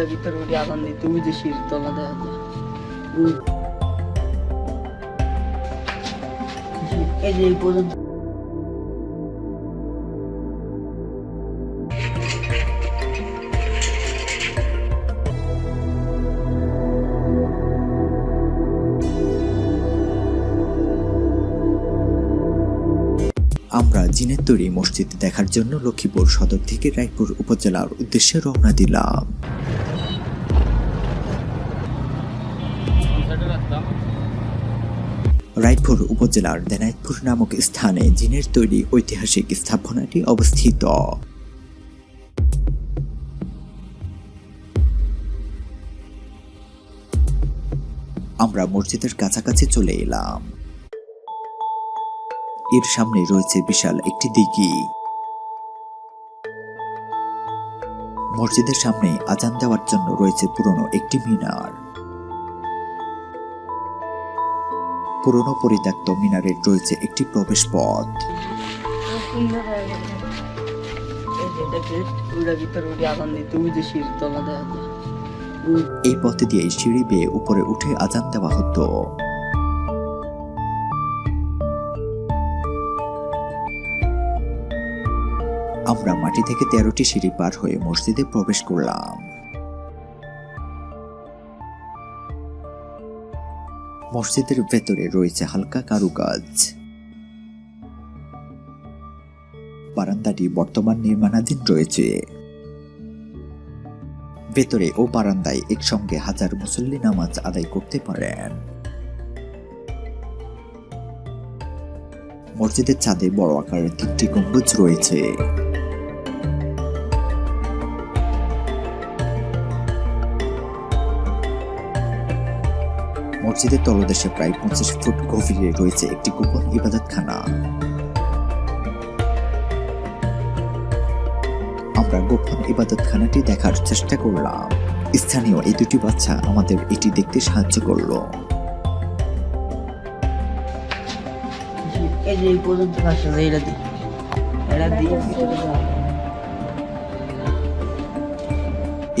ওইটা ভিতরে উঠে আগুন দিতে ওই যে শির তলা দেখা যায় এই যে আমরা জিনের তৈরি মসজিদ দেখার জন্য লক্ষ্মীপুর সদর থেকে রায়পুর উপজেলার উদ্দেশ্যে রওনা দিলাম। রায়পুর উপজেলার দেনাইতপুর নামক স্থানে জিনের তৈরি ঐতিহাসিক স্থাপনাটি অবস্থিত। আমরা মসজিদের কাছাকাছি চলে এলাম। এর সামনে রয়েছে বিশাল একটি দিঘি। মসজিদের সামনে আজান দেওয়ার জন্য রয়েছে পুরনো একটি মিনার। পুরনো পরিত্যক্ত মিনারের রয়েছে একটি প্রবেশ পথ। এই পথে দিয়ে সিঁড়ি বেয়ে উপরে উঠে আজান দেওয়া হতো। আমরা মাটি থেকে তেরোটি সিঁড়ি পার হয়ে মসজিদে প্রবেশ করলাম। মসজিদের ভেতরে রয়েছে হালকা কারুকাজ। বারান্দাটি বর্তমান নির্মাণাধীন রয়েছে। ভেতরে ও বারান্দায় একসঙ্গে হাজার মুসল্লি নামাজ আদায় করতে পারেন। মসজিদের ছাদে বড় আকারের তিনটি গম্বুজ রয়েছে। মসজিদের তলদেশে প্রায় পঁচিশ ফুট গভীরে রয়েছে একটি গোপন ইবাদতখানা। আমরা গোপন ইবাদতখানাটি দেখার চেষ্টা করলাম। স্থানীয় এই দুটি বাচ্চা আমাদের এটি দেখতে সাহায্য করল।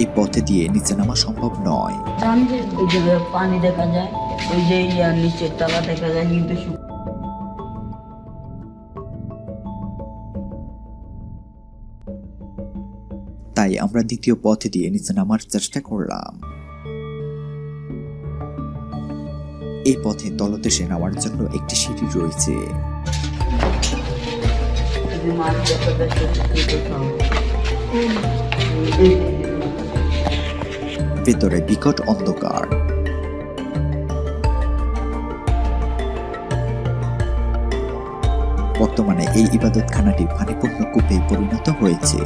এই পথে দিয়ে নিচে নামা সম্ভব নয়। পানি দেখা যায়। ওই যে ইয়ার নিচের তলা দেখা যায় কিন্তু তাই আমরা দ্বিতীয় পথে দিয়ে নিচে নামার চেষ্টা করলাম। এই পথে তলদেশে নামার জন্য একটি সিঁড়ি রয়েছে। ভেতরে বিকট অন্ধকার। বর্তমানে এই ইবাদতখানাটি পানিপূর্ণ কূপে পরিণত হয়েছে।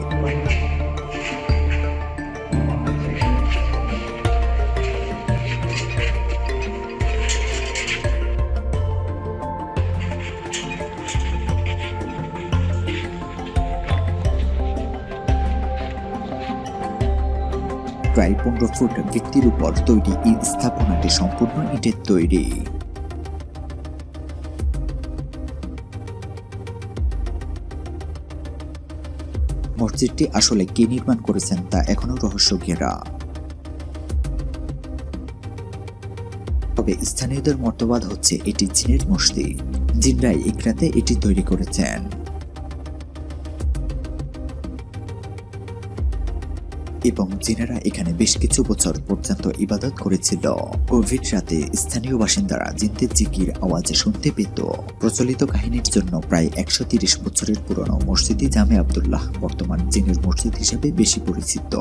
প্রায় পনেরো ফুট ভিত্তির উপর তৈরি এই স্থাপনাটি সম্পূর্ণ ইটের তৈরি। মসজিদটি আসলে কে নির্মাণ করেছেন তা এখনও রহস্য ঘেরা তবে স্থানীয়দের মতবাদ হচ্ছে এটি জিনের মসজিদ। জিনরাই ইকরাতে এটি তৈরি করেছেন। এবং জিনারা এখানে বেশ কিছু বছর পর্যন্ত ইবাদত করেছিল। কোভিড রাতে স্থানীয় বাসিন্দারা জিনদের জিকির আওয়াজ শুনতে পেত। প্রচলিত কাহিনীর জন্য প্রায় একশো বছরের পুরনো মসজিদি জামে আবদুল্লাহ বর্তমান জিনের মসজিদ হিসেবে বেশি পরিচিত।